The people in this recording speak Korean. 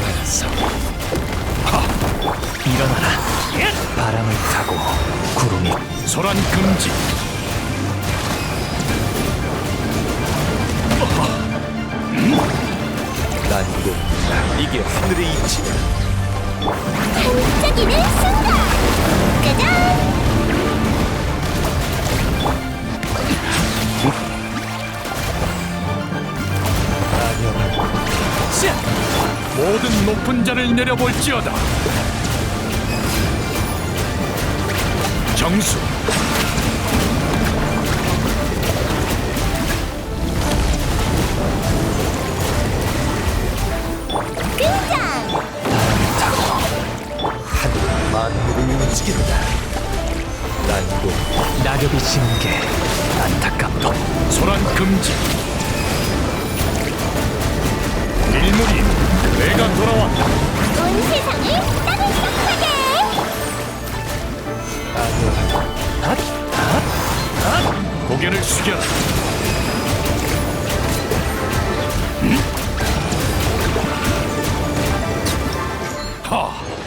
완성. 하! 일어나라. 바람을 타고 구름이 소란 금지. 난고 이게 하늘의 이치다. 모든 높은 자를 내려볼지어다. 정수. 등장 하늘 만물을 움직인다. 난고 낙엽이 지는 게 안타깝도 소란 금지. 고개를 숙여라. 하!